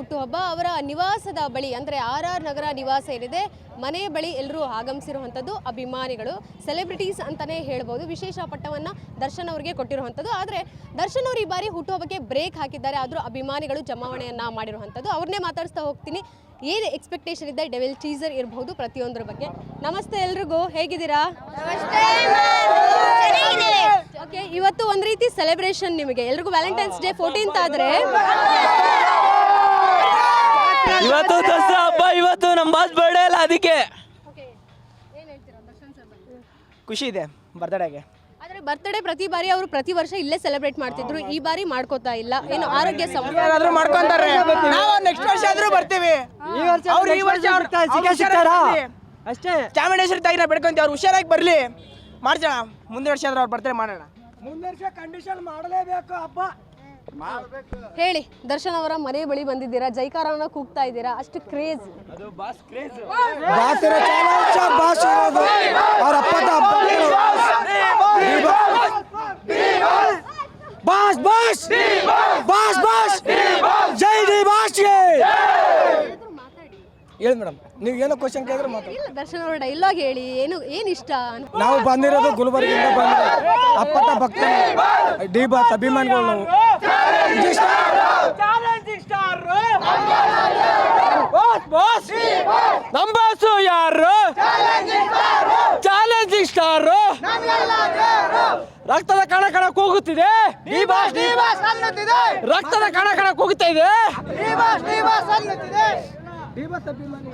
ಹುಟ್ಟುಹಬ್ಬ ಅವರ ನಿವಾಸದ ಬಳಿ ಅಂದರೆ ಆರ್ ಆರ್ ನಗರ ನಿವಾಸ ಏನಿದೆ ಮನೆ ಬಳಿ ಎಲ್ಲರೂ ಆಗಮಿಸಿರುವಂಥದ್ದು ಅಭಿಮಾನಿಗಳು ಸೆಲೆಬ್ರಿಟೀಸ್ ಅಂತಲೇ ಹೇಳ್ಬೋದು. ವಿಶೇಷ ಪಟ್ಟವನ್ನು ದರ್ಶನ್ ಅವರಿಗೆ ಕೊಟ್ಟಿರುವಂಥದ್ದು. ಆದರೆ ದರ್ಶನ್ ಅವರು ಈ ಬಾರಿ ಹುಟ್ಟುಹಬ್ಬಕ್ಕೆ ಬ್ರೇಕ್ ಹಾಕಿದ್ದಾರೆ. ಆದರೂ ಅಭಿಮಾನಿಗಳು ಜಮಾವಣೆಯನ್ನು ಮಾಡಿರುವಂಥದ್ದು. ಅವ್ರನ್ನೇ ಮಾತಾಡಿಸ್ತಾ ಹೋಗ್ತೀನಿ. ಏನು ಎಕ್ಸ್ಪೆಕ್ಟೇಷನ್ ಇದೆ? ಡೆವಿಲ್ ಟೀಸರ್ ಇರಬಹುದು ಪ್ರತಿಯೊಂದರ ಬಗ್ಗೆ. ನಮಸ್ತೆ ಎಲ್ರಿಗೂ. ಹೇಗಿದ್ದೀರಾ? ಓಕೆ ಇವತ್ತು ಒಂದು ರೀತಿ ಸೆಲೆಬ್ರೇಷನ್ ನಿಮಗೆ. ಎಲ್ರಿಗೂ ವ್ಯಾಲೆಂಟೈನ್ಸ್ ಡೇ ಫೋರ್ಟೀನ್ತ್ ಆದರೆ ಇವತ್ತು ದಸರಾ ಹಬ್ಬ ಇವತ್ತು ನಮ್ಮ ಬಾಸ್ ಬರ್ಡೇ ಅಲ್ಲ ಅದಕ್ಕೆ. ಖುಷಿ ಇದೆ ಬರ್ತ್ಡೇಗೆ ಆದ್ರೆ ಬರ್ತ್ಡೇ ಪ್ರತಿ ಬಾರಿ ಅವರು ಪ್ರತಿ ವರ್ಷ ಇಲ್ಲೇ ಸೆಲೆಬ್ರೇಟ್ ಮಾಡ್ತಿದ್ರು ಈ ಬಾರಿ ಮಾಡ್ಕೋತಾ ಇಲ್ಲ. ಏನು ಆರೋಗ್ಯ ಸಮಸ್ಯೆ? ಏನಾದ್ರೂ ಮಾಡ್ಕೊಂತಾರೆ. ನಾವು ನೆಕ್ಸ್ಟ್ ವರ್ಷ ಆದ್ರೂ ಬರ್ತೀವಿ. ಅವ್ರು ಈ ವರ್ಷ ಅವ್ರು- ಅವ್ರು ಹುಷಾರಾಗಿ ಅಷ್ಟೇ. ಚಾಮುಂಡೇಶ್ವರಿ ತಾಯಿನ ಬೆಡ್ಕೊಂತೀವಿ ಅವ್ರು ಹುಷಾರಾಗಿ ಬರ್ಲಿ. ಮಾಡ್ಸೋಣ. ಮುಂದಿನ ವರ್ಷ ಆದ್ರೂ ಅವ್ರು ಬರ್ತಾರೆ ಮಾಡೋಣ. ಹೇಳಿ ದರ್ಶನ್ ಅವರ ಮನೆ ಬಳಿ ಬಂದಿದ್ದೀರಾ? ಜೈಕಾರವನ್ನ ಕೂಗ್ತಾ ಇದ್ದೀರಾ? ಅಷ್ಟು ಕ್ರೇಜ್ ಬಾಸ್ ಇರೋ ಚಾಲೆಂಜ್ ಬಾಸ್ ಇರೋದು. ಅವ್ರ ಅಪ್ಪಟ ಬಾಸ್ ಬಾಸ್ ಬಾಸ್ ಬಾಸ್. ಜೈ ಡಿ ಬಾಸ್ಗೆ ಹೇಳಿ ಮೇಡಮ್ ನೀವು ಏನೋ ಕ್ವಶನ್ ಕೇಳಿದ್ರೆ ಮಾತಾಡಿ. ಇಲ್ಲ ದರ್ಶನ್ ಅವರ ಡೈಲಾಗ್ ಹೇಳಿ. ಏನು ಏನು ಇಷ್ಟ ಅಂತ ನಾವು ಬಂದಿರೋದು ಗುಲ್ಬರ್ಗಿಂದ ಬಂದಿರೋ ಅಪ್ಪಟ ಭಕ್ತ ಡಿ ಬಾಸ್ ಅಭಿಮಾನಿಗಳು ನಾವು. ನಮ್ಮ ಬಾಸು ಯಾರು ಚಾಲೆಂಜಿಂಗ್ ಸ್ಟಾರ್ ರಕ್ತದ ಕಣ ಕಣ ಕೂಗುತ್ತಿದೆ. ಈ ಬಾಸ್ ಈ ಬಾಸ್ ರಕ್ತದ ಕಣ ಕಣ ಕೂಗುತ್ತಾ ಇದೆ.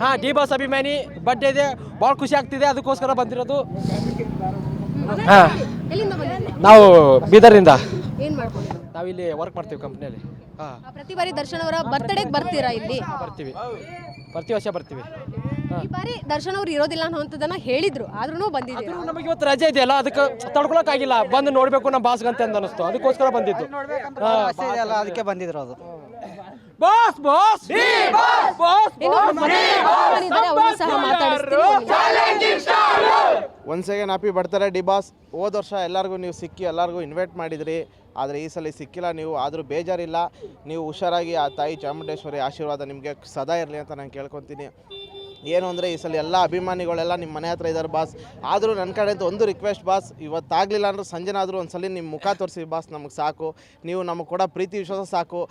ಹಾ ಡಿ ಬಾಸ್ ಅಭಿಮಾನಿ. ಬರ್ಡೇ ಇದೆ. ಭಾಳ ಖುಷಿ ಆಗ್ತಿದೆ. ಅದಕ್ಕೋಸ್ಕರ ಬಂದಿರೋದು. ಹಾ. ಎಲ್ಲಿಂದ ನಾವು ಮಾಡ್ಕೊಂಡಿದ್ದೀರಾ ನಾವಿಲ್ಲಿ ವರ್ಕ್ ಮಾಡ್ತೀವಿ ಕಂಪ್ನಿಯಲ್ಲಿ ಹಾಂ. ಆ, ಪ್ರತಿ ಬಾರಿ ದರ್ಶನ್ ಅವರ ಬರ್ತ್ಡೇಗೆ ಬರ್ತೀರಾ ಇಲ್ಲಿ? ಬರ್ತೀವಿ. ಪ್ರತಿ ವರ್ಷ ಬರ್ತೀವಿ. ಈ ಬಾರಿ ದರ್ಶನ್ ಅವ್ರು ಇರೋದಿಲ್ಲ ಅನ್ನೋಂಥದ್ದನ್ನ ಹೇಳಿದ್ರು ಆದ್ರೂ ಬಂದಿದ್ದೀರಾ? ಆದ್ರೂ ನಮಗೆ ಇವತ್ತು ರಜೆ ಇದೆಯಲ್ಲ ಅದಕ್ಕೆ ತಡ್ಕೊಳಕ್ಕಾಗಿಲ್ಲ. ಬಂದು ನೋಡ್ಬೇಕು ನಮ್ಮ ಬಾಸ್ಗಂತೆ ಅಂತ ಅನಿಸ್ತು ಅದಕ್ಕೋಸ್ಕರ ಬಂದಿದ್ದು. ಅದಕ್ಕೆ ಬಂದಿದ್ರು ಅದು. ಬಾಸ್ ಬಾಸ್ ಬಾಸ್ ಇನ್ನು ಅವ್ರನ್ನೂ ಸಹ ಮಾತಾಡಿಸ್ತೀನಿ. Once again happy birthday D boss ಹೋದ ವರ್ಷ ಎಲ್ಲರಿಗೂ ನೀವು ಸಿಕ್ಕಿ ಎಲ್ಲರಿಗೂ ಇನ್ವೈಟ್ ಮಾಡಿದ್ರಿ. ಆದರೆ ಈ ಸಲ ಸಿಕ್ಕಿಲ್ಲ ನೀವು ಆದರೂ ಬೇಜಾರಿಲ್ಲ. ನೀವು ಹುಷಾರಾಗಿ ಆ ತಾಯಿ ಚಾಮುಂಡೇಶ್ವರಿ ಆಶೀರ್ವಾದ ನಿಮಗೆ ಸದಾ ಇರಲಿ ಅಂತ ನಾನು ಕೇಳ್ಕೊತೀನಿ. ಏನು ಅಂದರೆ ಈ ಸಲ ಎಲ್ಲ ಅಭಿಮಾನಿಗಳೆಲ್ಲ ನಿಮ್ಮ ಮನೆ ಹತ್ರ ಇದ್ದಾರೆ ಬಾಸ್. ಆದರೂ ನನ್ನ ಕಡೆಯಿಂದ ಒಂದು ರಿಕ್ವೆಸ್ಟ್ ಬಾಸ್. ಇವತ್ತಾಗಲಿಲ್ಲ ಅಂದ್ರೆ ಸಂಜೆನಾದರೂ ಒಂದು ಸಲ ನಿಮ್ಮ ಮುಖ ತೋರಿಸಿ ಬಾಸ್. ನಮಗೆ ಸಾಕು. ನೀವು ನಮಗೆ ಕೂಡ ಪ್ರೀತಿ ವಿಶ್ವಾಸ ಸಾಕು.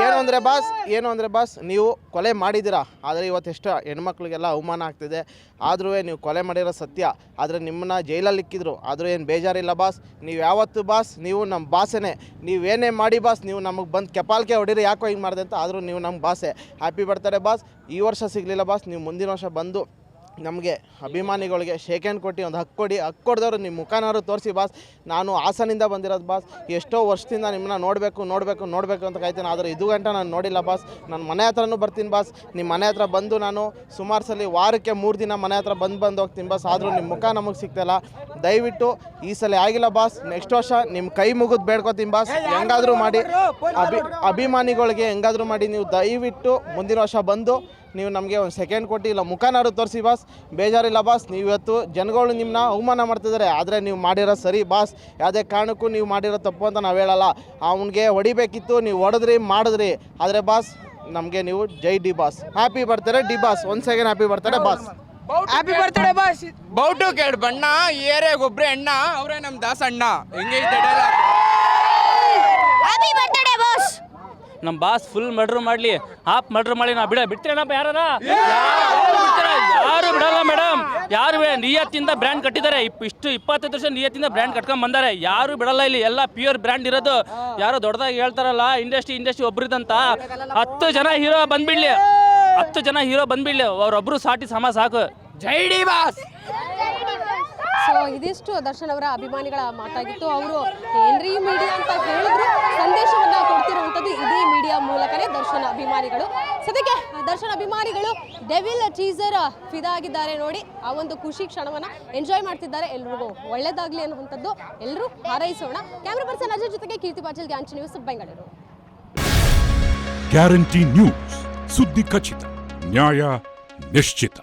ಏನು- ಅಂದರೆ ಬಾಸ್ ಏನು ಅಂದರೆ ಬಾಸ್ ನೀವು ಕೊಲೆ ಮಾಡಿದ್ದೀರಾ? ಆದರೆ ಇವತ್ತು ಎಷ್ಟು ಹೆಣ್ಮಕ್ಳಿಗೆಲ್ಲ ಅವಮಾನ ಆಗ್ತಿದೆ. ಆದರೂ ನೀವು ಕೊಲೆ ಮಾಡಿರೋ ಸತ್ಯ. ಆದರೆ ನಿಮ್ಮನ್ನ ಜೈಲಲ್ಲಿ ಇಕ್ಕಿದ್ರು. ಆದರೂ ಏನು ಬೇಜಾರಿಲ್ಲ ಬಾಸ್. ನೀವು ಯಾವತ್ತು ಬಾಸ್ ನೀವು ನಮ್ಮ ಬಾಸೆನೆ. ನೀವೇನೇ ಮಾಡಿ ಬಾಸ್ ನೀವು ನಮಗೆ ಬಂದು ಕೆಪಾಲ್ಕೆ ಹೊಡೀರಿ. ಯಾಕೋ ಹಿಂಗೆ ಮಾಡಿದೆ ಅಂತ. ಆದರೂ ನೀವು ನಮ್ಮ ಬಾಸೆ. Happy birthday boss. ಈ ವರ್ಷ ಸಿಗಲಿಲ್ಲ ಬಾಸ್. ನೀವು ಮುಂದಿನ ವರ್ಷ ಬಂದು ನಮಗೆ ಅಭಿಮಾನಿಗಳಿಗೆ ಶೇಕ್ ಹ್ಯಾಂಡ್ ಕೊಟ್ಟು ಒಂದು ಹಕ್ಕು ಕೊಡಿ. ಹಕ್ಕು ಕೊಡ್ದವ್ರು ನಿಮ್ಮ ಮುಖನಾರು ತೋರಿಸಿ ಬಾಸ್. ನಾನು ಹಾಸನಿಂದ ಬಂದಿರೋದು ಬಾಸ್. ಎಷ್ಟೋ ವರ್ಷದಿಂದ ನಿಮ್ಮನ್ನ ನೋಡಬೇಕು ನೋಡಬೇಕು ನೋಡಬೇಕು ಅಂತ ಕಾಯ್ತೀನಿ. ಆದರೆ ಇದು ಗಂಟ ನಾನು ನೋಡಿಲ್ಲ ಬಾಸ್. ನಾನು ಮನೆ ಹತ್ರನೂ ಬರ್ತೀನಿ ಬಾಸ್. ನಿಮ್ಮ ಮನೆ ಹತ್ರ ಬಂದು ನಾನು ಸುಮಾರು ಸಲ ವಾರಕ್ಕೆ ಮೂರು ದಿನ ಮನೆ ಹತ್ರ ಬಂದು ಬಂದು ಹೋಗ್ತೀನಿ ಬಾಸ್. ಆದರೂ ನಿಮ್ಮ ಮುಖ ನಮಗೆ ಸಿಗ್ತಾಯಿಲ್ಲ ದಯವಿಟ್ಟು ಈ ಸಲ ಆಗಿಲ್ಲ ಬಾಸ್. ನೆಕ್ಸ್ಟ್ ವರ್ಷ ನಿಮ್ಮ ಕೈ ಮುಗಿದು ಬೇಡ್ಕೋತೀನಿ ಬಾಸ್. ಹೆಂಗಾದರೂ ಮಾಡಿ. ಅಭಿ ಅಭಿಮಾನಿಗಳಿಗೆ ಹೆಂಗಾದರೂ ಮಾಡಿ. ನೀವು ದಯವಿಟ್ಟು ಮುಂದಿನ ವರ್ಷ ಬಂದು ನೀವು ನಮಗೆ ಒಂದು ಸೆಕೆಂಡ್ ಕೊಟ್ಟು ಇಲ್ಲ ಮುಖನಾರು ತೋರಿಸಿ ಬಾಸ್. ಬೇಜಾರಿಲ್ಲ ಬಾಸ್. ನೀವು ಇವತ್ತು ಜನಗಳು ನಿಮ್ಮನ್ನ ಅವಮಾನ ಮಾಡ್ತಿದ್ದಾರೆ. ಆದರೆ ನೀವು ಮಾಡಿರೋ ಸರಿ ಬಾಸ್. ಯಾವುದೇ ಕಾರಣಕ್ಕೂ ನೀವು ಮಾಡಿರೋ ತಪ್ಪು ಅಂತ ನಾವು ಹೇಳಲ್ಲ. ಅವನಿಗೆ ಹೊಡಿಬೇಕಿತ್ತು ನೀವು ಹೊಡೆದ್ರಿ ಮಾಡಿದ್ರಿ. ಆದರೆ ಬಾಸ್ ನಮಗೆ ನೀವು ಜೈ D boss. Happy birthday D boss. ಒಂದು second happy birthday boss. Happy birthday boss. ಬೌಟು ಕೇಳ್ ಬಣ್ಣ ಏರೆ ಒಬ್ಬರೇ ಅಣ್ಣ ಅವರೇ ನಮ್ಮ ದಾಸ್ ಅಣ್ಣ ಹೆಂಗೈತೆ ನಮ್ಮ ಬಾಸ್ ಫುಲ್ ಮರ್ಡರ್ ಮಾಡ್ಲಿ. ಹಾಫ್ ಮರ್ಡರ್ ಮಾಡಿ ನಾ ಬಿಡ, ಬಿಡ್ತೀರೇನಪ್ಪ ಯಾರಾರ? ಯಾರು ಬಿಡಲ್ಲ ಮೇಡಮ್ ಯಾರು ನಿಯತ್ತಿಂದ ಬ್ರ್ಯಾಂಡ್ ಕಟ್ಟಿದ್ದಾರೆ. ಇಷ್ಟು ಇಪ್ಪತ್ತೈದು ವರ್ಷ ನಿಯತ್ತಿಂದ ಬ್ರ್ಯಾಂಡ್ ಕಟ್ಕೊಂಡ್ ಬಂದಾರೆ. ಯಾರು ಬಿಡಲ್ಲ ಇಲ್ಲಿ. ಎಲ್ಲ ಪ್ಯೂರ್ ಬ್ರ್ಯಾಂಡ್ ಇರೋದು. ಯಾರೋ ದೊಡ್ಡದಾಗಿ ಹೇಳ್ತಾರಲ್ಲ ಇಂಡಸ್ಟ್ರಿ ಇಂಡಸ್ಟ್ರಿ ಒಬ್ರಿದಂತ. ಹತ್ತು ಜನ ಹೀರೋ ಬಂದ್ಬಿಡ್ಲಿ. ಹತ್ತು ಜನ ಹೀರೋ ಬಂದ್ಬಿಡ್ಲಿ. ಅವ್ರೊಬ್ರು ಸಾಟಿ ಸಮ ಸಾಕು. ಜೈ ಡಿ ಬಾಸ್! ಇದಿಷ್ಟು ದರ್ಶನ್ ಅವರ ಅಭಿಮಾನಿಗಳ ಮಾತಾಗಿತ್ತು. ಅವರು ಏನ್ರಿ ಮೀಡಿಯಾ ಅಂತ ಹೇಳಿದ್ರು? ಸಂದೇಶವನ್ನ ಕೊಡ್ತಿರುವಂಥದ್ದು ಇದೇ ಮೀಡಿಯಾ ಮೂಲಕನೇ ದರ್ಶನ್ ಅಭಿಮಾನಿಗಳು. ಸದ್ಯಕ್ಕೆ ದರ್ಶನ್ ಅಭಿಮಾನಿಗಳು ಡೆವಿಲ್ ಟೀಸರ್ ಫಿದಾ ಆಗಿದ್ದಾರೆ ನೋಡಿ. ಆ ಒಂದು ಖುಷಿ ಕ್ಷಣವನ್ನ ಎಂಜಾಯ್ ಮಾಡ್ತಿದ್ದಾರೆ ಎಲ್ರಿಗೂ. ಒಳ್ಳೇದಾಗ್ಲಿ ಅನ್ನುವಂಥದ್ದು ಎಲ್ಲರೂ ಹಾರೈಸೋಣ. ಕ್ಯಾಮ್ರಾ ಪರ್ಸನ್ ಅಜಯ್ ಜೊತೆಗೆ ಕೀರ್ತಿ ಪಾಟೀಲ್ ಗ್ಯಾಂಚ್ ನ್ಯೂಸ್, ಬೆಂಗಳೂರು. ಗ್ಯಾರಂಟಿ ನ್ಯೂಸ್ ಸುದ್ದಿ ಖಚಿತ, ನ್ಯಾಯ ನಿಶ್ಚಿತ.